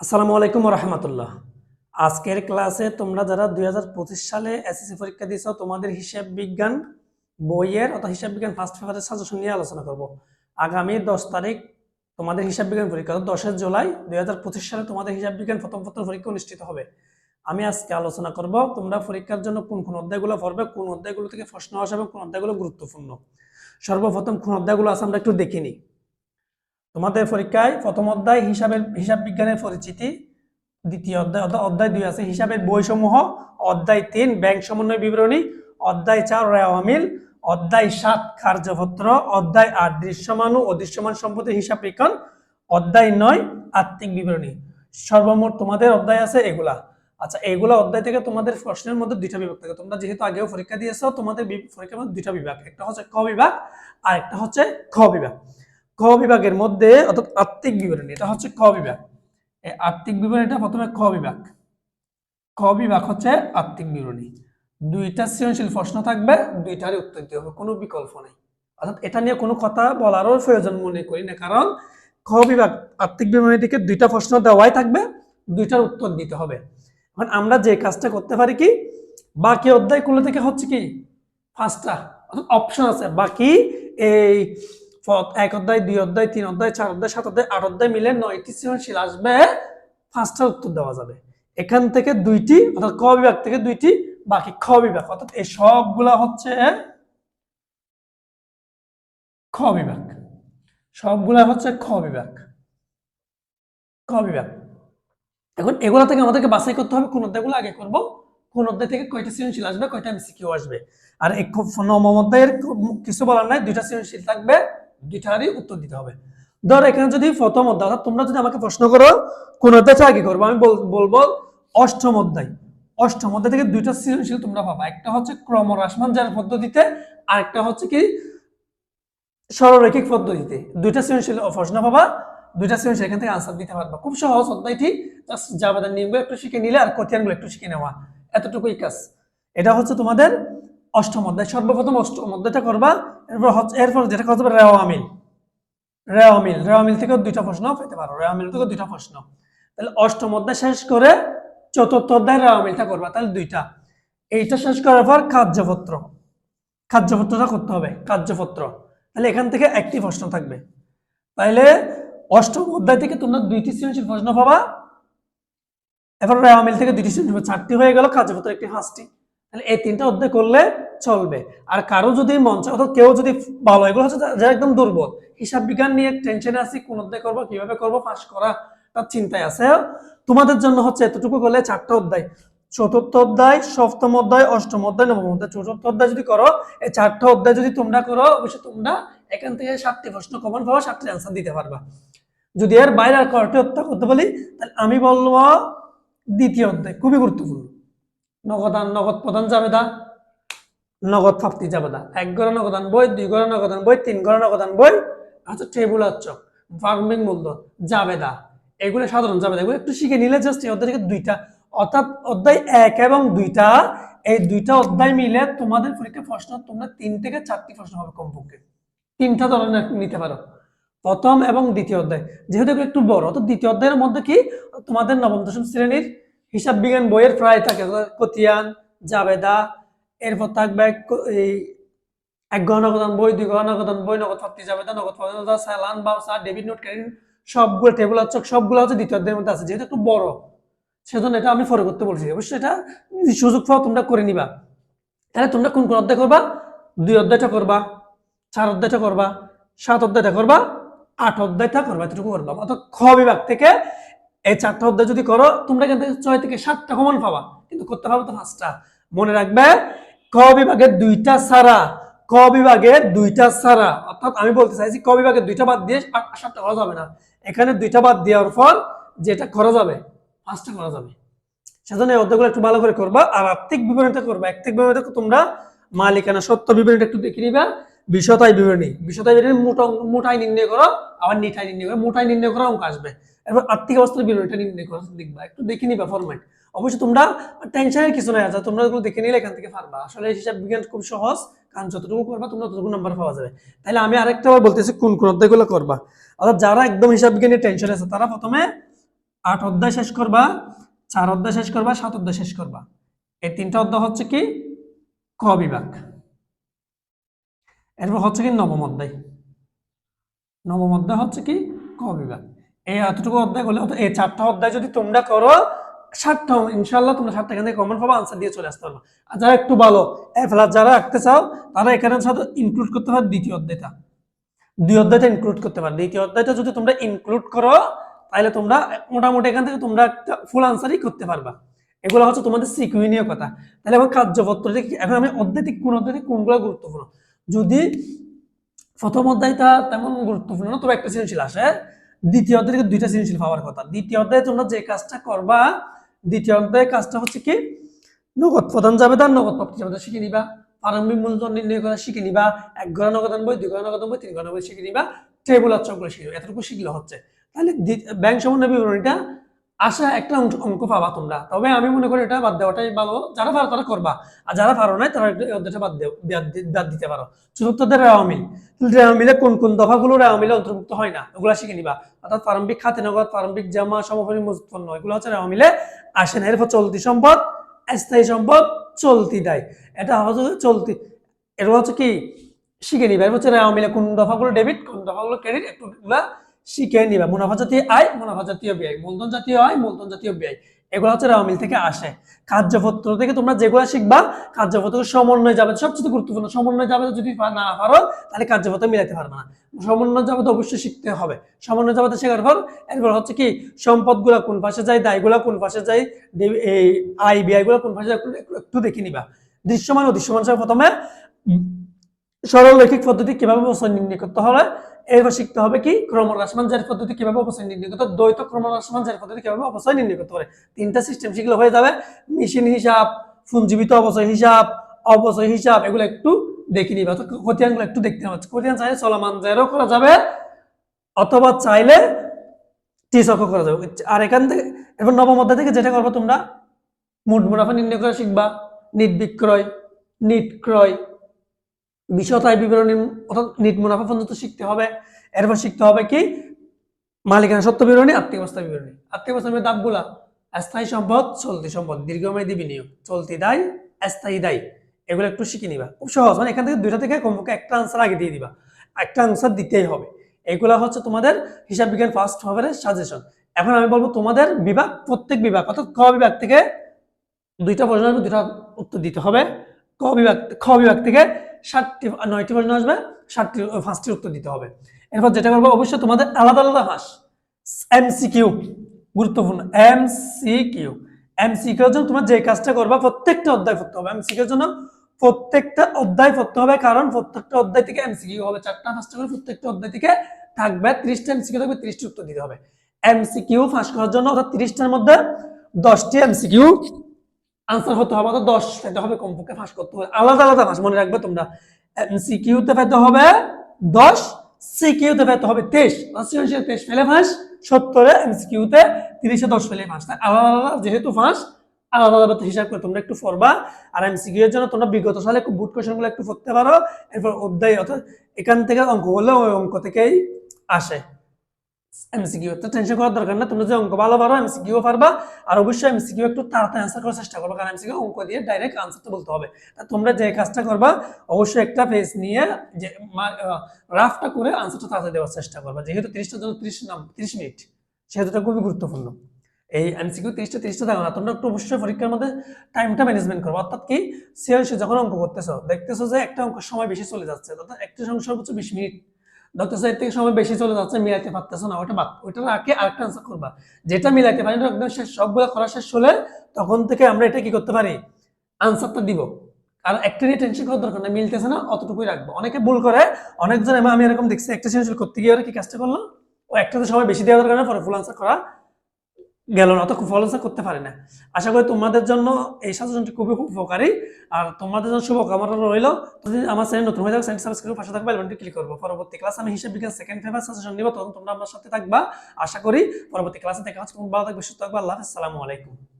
আসসালামু আলাইকুম রহমতুল্লাহ আজকের ক্লাসে তোমরা যারা দুই হাজার পঁচিশ সালে এসএসসি পরীক্ষা দিয়েছ, তোমাদের হিসাব বিজ্ঞান বইয়ের অর্থাৎ হিসাব বিজ্ঞান ফার্স্ট পেপারের সাজেশন নিয়ে আলোচনা করব। আগামী দশ তারিখ তোমাদের হিসাব বিজ্ঞান পরীক্ষা দশই জুলাই দুই হাজার পঁচিশ সালে তোমাদের হিসাব বিজ্ঞান প্রথম পত্র পরীক্ষা অনুষ্ঠিত হবে। আমি আজকে আলোচনা করব তোমরা পরীক্ষার জন্য কোন কোন অধ্যায়গুলো পড়বে, কোন অধ্যায়গুলো থেকে প্রশ্ন আসবে এবং কোন অধ্যায়গুলো গুরুত্বপূর্ণ। সর্বপ্রথম কোন অধ্যায়গুলো আছে আমরা একটু দেখে নিই। তোমাদের পরীক্ষায় প্রথম অধ্যায় হিসাবের হিসাব বিজ্ঞানের পরিচিতি, দ্বিতীয় অধ্যায় অধ্যায় দুই আছে, হিসাবের বইসমূহ, অধ্যায় তিন, ব্যাংক সমন্বয় বিবরণী, অধ্যায় চার রেওয়ামিল অধ্যায় সাত, কার্যপত্র, অধ্যায় আট, দৃশ্যমানু ও দৃশ্যমান সম্পদের হিসাব বিজ্ঞান, অধ্যায় নয়, আত্মিক বিবরণী। সর্বমোট তোমাদের অধ্যায় আছে এগুলা। আচ্ছা এগুলা অধ্যায় থেকে তোমাদের প্রশ্নের মধ্যে দুইটা বিভাগ থাকে। তোমরা যেহেতু আগেও পরীক্ষা দিয়েছ, তোমাদের পরীক্ষার মধ্যে দুইটা বিভাগ, একটা হচ্ছে ক বিভাগ আর একটা হচ্ছে খ বিভাগ। ক বিভাগের মধ্যে অর্থাৎ আত্মিক বিবরণী, এটা হচ্ছে ক বিভাগ। আত্মিক বিবরণীটা প্রথমে ক বিভাগ। ক বিভাগ হচ্ছে আত্মিক বিবরণী। দুইটা সৃজনশীল প্রশ্ন থাকবে, দুইটারই উত্তর দিতে হবে, কোনো বিকল্প নেই। অর্থাৎ এটা নিয়ে কোনো কথা বলারও প্রয়োজন মনে করি না, কারণ খ বিভাগ আত্মিক বিবরণী থেকে দুইটা প্রশ্ন দেওয়াই থাকবে, দুইটার উত্তর দিতে হবে। এখন আমরা যে কাজটা করতে পারি কি, বাকি অধ্যায়গুলো থেকে হচ্ছে কি, পাঁচটা, অর্থাৎ অপশন আছে। বাকি এই এক অধ্যায়, দুই অধ্যায়, তিন অধ্যায়, চার অধ্যায়, সাত অধ্যায়, আট অধ্যায় মিলে নয়টি সৃজনশীল আসবে, পাঁচটা উত্তর দেওয়া যাবে। এখান থেকে দুইটি, অর্থাৎ ক বিভাগ থেকে দুইটি, বাকি খ বিভাগ। অর্থাৎ এই সবগুলা হচ্ছে খ বিভাগ। সবগুলা হচ্ছে খ বিভাগ। খ বিভাগ। এখন এগুলা থেকে আমাদেরকে বাছাই করতে হবে কোন অধ্যায়গুলো আগে করব, কোন অধ্যায় থেকে কয়টা সৃজনশীল আসবে, কয়টা এমসিকিউ আসবে। আর এক নবম অধ্যায়ের কিছু বলার নাই, দুইটা সৃজনশীল থাকবে। দুইটারই উত্তর দিতে হবে। ধর এখানে যদি প্রথম অধ্যায় তোমরা যদি আমাকে প্রশ্ন করো, কোন অধ্যায়টা আগে করব, আমি বলব অষ্টম অধ্যায়। অষ্টম অধ্যায় থেকে দুইটা সৃজনশীল তোমরা পাবা। একটা হচ্ছে ক্রমহ্রাসমান যার পদ্ধতিতে আর একটা হচ্ছে কি সরলরৈখিক পদ্ধতিতে। দুইটা সৃজনশীল প্রশ্ন পাবা, দুইটা সৃজনশীল এখান থেকে আনসার দিতে পারবা। খুব সহজ অধ্যায়টি জাস্ট জাবেদার নিয়মগুলো একটু শিখে নিলে আর কোথিয়ানগুলো একটু শিখে নেওয়া। এতটুকুই কাজ। এটা হচ্ছে তোমাদের অষ্টম অধ্যায়, সর্বপ্রথম অষ্টম অধ্যায়টা করবা, এরপর হচ্ছে এরপর যেটা করতে পারে রেওয়ামিল রেওয়ামিল রেওয়ামিল থেকেও দুইটা প্রশ্ন পেতে পারো। রেওয়ামিল থেকে দুইটা প্রশ্ন। তাহলে অষ্টম অধ্যায় শেষ করে চতুর্থ অধ্যায় রেওয়ামিলটা করবা। তাহলে দুইটা। এইটা শেষ করার পর কার্যপত্র। কার্যপত্রটা করতে হবে। কার্যপত্র। তাহলে এখান থেকে একটি প্রশ্ন থাকবে। তাহলে অষ্টম অধ্যায় থেকে তোমরা দুইটি সৃজনশীল প্রশ্ন পাবা। এবার রেওয়ামিল থেকে দুইটি সৃজনশীল চারটি হয়ে গেল কার্যপত্র একটি পাঁচটি। তাহলে এই তিনটা অধ্যায় করলে চলবে। আর কারও যদি মন চায়, অর্থাৎ কেউ যদি ভালো, এগুলো হচ্ছে যারা একদম দুর্বল, হিসাব বিজ্ঞান নিয়ে টেনশনে আছি, কোন অধ্যায় করব, কীভাবে করব পাস করা তার চিন্তায় আছে। তোমাদের জন্য হচ্ছে এতটুকু করলে চারটা অধ্যায়। চতুর্থ অধ্যায়, সপ্তম অধ্যায়, অষ্টম অধ্যায়, নবম অধ্যায়। চতুর্থ অধ্যায় যদি করো, এই চারটা অধ্যায় যদি তোমরা করো, অবশ্যই তোমরা এখান থেকে সাতটি প্রশ্ন কমন পাবা সাতটি অ্যান্সার দিতে পারবা। যদি এর বাইরে আর কয়টি অধ্যায় করতে বলি, তাহলে আমি বলব দ্বিতীয় অধ্যায়, খুবই গুরুত্বপূর্ণ। নগদান, নগদ প্রদান জাবেদা নগদ প্রাপ্তি জাবেদা এক গড়া নগদান বই, দুই গড়া নগদান বই, তিন গড়া নগদান বই আচ্ছা টেবুল চক। ফার্মিং মূলধন জাবেদা এগুলো সাধারণ জাবেদা এগুলো একটু শিখে নিলে জাস্ট অধ্যায় থেকে দুইটা, অর্থাৎ অধ্যায় এক এবং দুইটা, এই দুইটা অধ্যায় মিলে তোমাদের পরীক্ষা প্রশ্ন তোমরা তিন থেকে চারটি প্রশ্ন হবে কমপক্ষে। তিনটা ধরনের নিতে পারো। প্রথম এবং দ্বিতীয় অধ্যায়। যেহেতু একটু বড়, তো দ্বিতীয় অধ্যায়ের মধ্যে কি? তোমাদের নবম, দশম শ্রেণির হিসাব বিজ্ঞান বইয়ের প্রায় থাকে কতিয়ান, জাবেদা, এরপর থাকবে এই এক নগদান বই, দুই নগদান বই, নগদ প্রাপ্তি জাবেদা, নগদ প্রদানতা সালান বাউসা ডেবিট, নোট ক্রেডিট, সবগুলো টেবিল হচ্ছে সবগুলো হচ্ছে দ্বিতীয় অধ্যায়ের মধ্যে আছে, যেহেতু একটু বড়। সেজন্য এটা আমি পরে করতে বলছি। অবশ্যই এটা সুযোগ পাও, তোমরা করে নিবা। তাহলে তোমরা কোন কোন অধ্যায় করবা? দুই অধ্যায়টা করবা, চার অধ্যায়টা করবা, সাত অধ্যায়টা করবা, আট অধ্যায়টা করবা, এতটুকু করবা। অর্থাৎ খ বিভাগ থেকে এই চারটা অধ্যায় যদি করো, তোমরা থেকে ছয় থেকে সাতটা কমন পাবা। কিন্তু করতে পারবে তো পাঁচটা। মনে রাখবে, ক বিভাগের দুইটা সারা, ক বিভাগের দুইটা সারা। অর্থাৎ আমি বলতে চাইছি, ক বিভাগের দুইটা বাদ দিয়ে সাতটা করা যাবে না। এখানে দুইটা বাদ দেওয়ার পর যেটা করা যাবে, পাঁচটা করা যাবে। সেজন্য এই অধ্যায়গুলো একটু ভালো করে করবা আর আর্থিক বিবরণীটা করবা। আর্থিক বিবরণীটা তোমরা, মালিকানা সত্য বিবরণীটা একটু দেখে নিবা বিষতায় বিবরণী। বিষতায় বিবরণী মোটা মোটাই নির্ণয় করো, আবার নিটাই নির্ণয় করো। মোটাই নির্ণয় করো অঙ্ক আসবে। এরপর আর্থিক অবস্থার বিবরণীটা নির্ণয় করো দেখবা একটু দেখে নিবা ফরম্যাট অবশ্যই তোমরা টেনশনের কিছু নাই আছে তোমরা এগুলো দেখে নিলে এখান থেকে পারবা। আসলে হিসাব বিজ্ঞান খুব সহজ, কারণ যতটুকু করবা তোমরা ততটুকু নাম্বার পাওয়া যাবে। তাহলে আমি আরেকটা বলতেছি, কোন কোন অধ্যায়গুলো করবা? অর্থাৎ যারা একদম হিসাব বিজ্ঞানের টেনশন আছে, তারা প্রথমে আট অধ্যায় শেষ করবা, চার অধ্যায় শেষ করবা, সাত অধ্যায় শেষ করবা। এই তিনটা অধ্যায় হচ্ছে কি? ক বিভাগ। এরপর হচ্ছে কি? নবম অধ্যায়। নবম অধ্যায় হচ্ছে কি? ক বিভাগ। এই এতটুকু অধ্যায় করলে এই চারটা অধ্যায় যদি তোমরা করো, সাতটা ইনশাল্লাহ তোমরা সাতটা এখান থেকে কমন পাবো আনসার দিয়ে চলে আসতে পারব। আর যারা একটু ভালো, এ প্লাস যারা রাখতে চাও, তারা এখানে সাথে ইনক্লুড করতে পারো দ্বিতীয় অধ্যায়টা। দুই অধ্যায়টা ইনক্লুড করতে পারো। দ্বিতীয় অধ্যায়টা যদি তোমরা ইনক্লুড করো, তাহলে তোমরা মোটামুটি এখান থেকে তোমরা একটা ফুল আনসারই করতে পারবা। এগুলো হচ্ছে তোমাদের সিকুইনীয় কথা। তাহলে এখন কার্যপত্র থেকে এখন আমি অধ্যায় কোন অধ্যায় কোনগুলো গুরুত্বপূর্ণ? যদি প্রথম অধ্যায়টা তেমন গুরুত্বপূর্ণ না, তবে একটা সৃজনশীল আসে। দ্বিতীয় অধ্যায় দুইটা সৃজনশীল পাওয়ার কথা। দ্বিতীয় অধ্যায়ে তোমরা যে কাজটা করবা, দ্বিতীয় অধ্যায় কাজটা হচ্ছে কি? নগদ প্রধান যাবে তার নগদ প্রাপ্তি যাবে, শিখে নিবা। প্রারম্ভিক মূলধন নির্ণয় করা শিখে নিবা। এক ঘর নগদ বই দুই ঘর নগদ বই তিন ঘর বই শিখে নিবা। টেবুল আর চক্র শিখে এতটুকু শিখলে হচ্ছে। তাহলে ব্যাংক সমন্বয় বিবরণীটা আশা একটা অঙ্ক পাবা তোমরা। তবে আমি মনে করি এটা বাদ দেওয়াটাই ভালো। যারা পারো তারা করবা। আর যারা পারো নাই, তারা অধ্যায়টা বাদ দেও বাদ দিতে পারো। চতুর্থদের রেওয়া মিল রেওয়া মিলে কোন কোন দফাগুলো রেওয়া মিলে অন্তর্ভুক্ত হয় না, ওগুলো শিখে নিবা। অর্থাৎ প্রারম্ভিক খাতে নগদ, প্রারম্ভিক জামা সমফলী মজুত পণ্য এগুলো হচ্ছে রেওয়া মিলে আসে না, এরপর চলতি সম্পদ, স্থায়ী সম্পদ, চলতি দেয়। এটা হচ্ছে চলতি এটা হচ্ছে কি? শিখে নিবা। এরপর হচ্ছে রেওয়া মিলে কোন দফাগুলো ডেবিট কোন দফাগুলো ক্রেডিট একটু শিখে নিবা। মুনাফা জাতীয় আয়, মুনাফা জাতীয় ব্যয়। মূলধন জাতীয় আয়, মূলধন জাতীয় ব্যয়। এগুলো হচ্ছে রেওয়া মিল থেকে আসে। কার্যপত্র থেকে তোমরা যেগুলো শিখবা, কার্যপত্র সমন্বয় যাবে সবচেয়ে গুরুত্বপূর্ণ সমন্বয় যাবে যদি না পারো, তাহলে কার্যপত্র মিলাতে পারবে না। সমন্বয় যাবে অবশ্যই শিখতে হবে। সমন্বয় যাবে শেখার পর, এরপর হচ্ছে কি, সম্পদগুলো কোন পাশে যায়, দায়গুলো কোন পাশে যায় এই আয় ব্যয়গুলো কোন পাশে যায়, একটু- দেখে নিবা। দৃশ্যমান ও দৃশ্যমান প্রথমে সরল রৈখিক পদ্ধতি কীভাবে অবস্থান নির্ণয় করতে হবে এরপর শিখতে হবে কি? ক্রমহ্রাসমান জারি পদ্ধতি কীভাবে অবস্থান নির্ণয় করতে দ্বৈত ক্রমহ্রাসমান জারি পদ্ধতি কীভাবে অবস্থান নির্ণয় করতে পারে তিনটা সিস্টেম শিখলে হয়ে যাবে। মেশিন হিসাব পুঞ্জীবিত অবচয় হিসাব অবচয় হিসাব, এগুলো একটু দেখে নিবা। তো খতিয়ানগুলো একটু দেখতে হবে। খতিয়ান চাইলে চলমান জারিও করা যাবে, অথবা চাইলে টিচক করা যাবে। আর এখান থেকে, এরপর নবম অধ্যায় থেকে যেটা করব তোমরা? মোট মুনাফা নির্ণয় করা শিখবা। নিট বিক্রয়, নিট ক্রয় বিশতায় বিবরণী অর্থাৎ নিট মুনাফা পর্যন্ত শিখতে হবে, এরপর শিখতে হবে কি? মালিকানা সত্য বিবরণী আর্থিক অবস্থা বিবরণী। আর্থিক অবস্থা দাবগুলা, স্থায়ী সম্পদ, চলতি সম্পদ, দীর্ঘমেয়াদী বিনিয়োগ, চলতি দায়, স্থায়ী দায়। এগুলো একটু শিখে নিবা। খুব সহজ মানে এখান থেকে দুইটা থেকে কমপক্ষে একটা আনসার আগে দিয়ে দিবা। একটা আনসার দিতেই হবে। এগুলা হচ্ছে তোমাদের হিসাব বিজ্ঞান ফার্স্ট হবারের সাজেশন এখন আমি বলব তোমাদের বিভাগ, প্রত্যেক বিভাগ, অর্থাৎ ক বিভাগ থেকে দুইটা প্রশ্ন দুইটা উত্তর দিতে হবে। ক বিভাগ, খ বিভাগ থেকে ষাটটি নয়টি প্রশ্ন আসবে ষাটটি পাঁচটির উত্তর দিতে হবে। এরপর যেটা করব, অবশ্যই তোমাদের আলাদা আলাদা ভাস এমসিকিউ, গুরুত্বপূর্ণ, এমসিকিউ। এমসিকিউর জন্য তোমার যে কাজটা করবা, প্রত্যেকটা অধ্যায় পড়তে হবে। এমসিকিউর জন্য প্রত্যেকটা অধ্যায় পড়তে হবে, কারণ প্রত্যেকটা অধ্যায় থেকে এমসিকিউ হবে। চারটা পাঁচটা করে প্রত্যেকটা অধ্যায় থেকে থাকবে, ত্রিশটা এমসিকিউ থাকবে, ত্রিশটি উত্তর দিতে হবে। এমসিকিউ ফাঁস করার জন্য অর্থাৎ ত্রিশটার মধ্যে দশটি এমসিকিউ আনসার হতে হবে অর্থাৎ দশ পেতে হবে কমপক্ষে ফাঁস করতে হবে। আলাদা আলাদা ফাঁস মনে রাখবে তোমরা। এমসিকিউতে পেতে হবে দশ সিকিউতে পেতে হবে তেইশ। সৃজনশীল তেইশ ফেলে ফাঁস সত্তরে এমসিকিউতে তিরিশে দশ ফেলে ফাঁস তাই আলাদা আলাদা যেহেতু ফাঁস আলাদা আলাদা হিসাব করে তোমরা একটু পড়বা। আর এমসিকিউ এর জন্য তোমরা বিগত সালে একটু বুট কোশ্চেনগুলো একটু পড়তে পারো। এরপর অধ্যায় অর্থাৎ এখান থেকে অঙ্ক করলে ওই অঙ্ক থেকেই আসে। এমসিকিউ তো টেনশন করার দরকার না তোমরা যে অঙ্ক ভালো পারো এমসিকিউ পারবা আর অবশ্যই এমসিকিউ একটু তাড়াতাড়ি আনসার করার চেষ্টা করবে কারণ এমসিকিউ অঙ্ক দিয়ে ডাইরেক্ট আনসারটা বলতে হবে। তা তোমরা যে কাজটা করবা, অবশ্যই একটা পেজ নিয়ে যে রাফটা করে আনসারটা তাড়াতাড়ি দেওয়ার চেষ্টা করবা। যেহেতু তিরিশটার জন্য তিরিশ নাম, তিরিশ মিনিট, সেহেতু এটা খুবই গুরুত্বপূর্ণ। এই এমসিকিউ তিরিশটা তিরিশটা থাকবে না, তোমরা একটু অবশ্যই পরীক্ষার মধ্যে টাইমটা ম্যানেজমেন্ট করব। অর্থাৎ কি সিরিয়াসলি যখন অঙ্ক করতেছো, দেখতেছো যে একটা অঙ্ক সময় বেশি চলে যাচ্ছে, অর্থাৎ একটা অঙ্ক সর্বোচ্চ বিশ মিনিট দেখতেছো সাহেব থেকে সময় বেশি চলে যাচ্ছে, মিলাইতে পারতেছো না, ওটা বাদ ওইটার আগে আরেকটা আনসার করবা। যেটা মিলাইতে পারি না, একদম শেষ, সবগুলো করা শেষ হলে তখন থেকে আমরা এটা কি করতে পারি? আনসারটা দিব। আর একটা নিয়ে টেনশন করার দরকার না মিলতেছে না, অতটুকুই রাখব। অনেকে ভুল করে, অনেকজন আমি এরকম দেখছি, একটা সৃজনশীল করতে গিয়ে ওরা কি কাজটা করলাম ও একটাতে সময় বেশি দেওয়া দরকার না পরে ফুল আনসার করা গেল না অত খুব আনসার করতে পারে না। আশা করি তোমাদের জন্য এই সাজেশনটি খুবই খুব উপকারী। আর তোমাদের জন্য শুভকামনা রইল। যদি আমার চ্যানেল নতুন হয়ে যাবে চ্যানেল সাবস্ক্রাইব পাশে থাকবে বেলবনটি ক্লিক করব। পরবর্তী ক্লাস আমি হিসাব বিজ্ঞান সেকেন্ড ফেভার সাজেশন নিব, তখন তোমরা আমার সাথে থাকবা। আশা করি পরবর্তী ক্লাসে দেখা হচ্ছে। ভালো থাকবে, সুস্থ থাকবে। আল্লাহ আসসালামু আলাইকুম।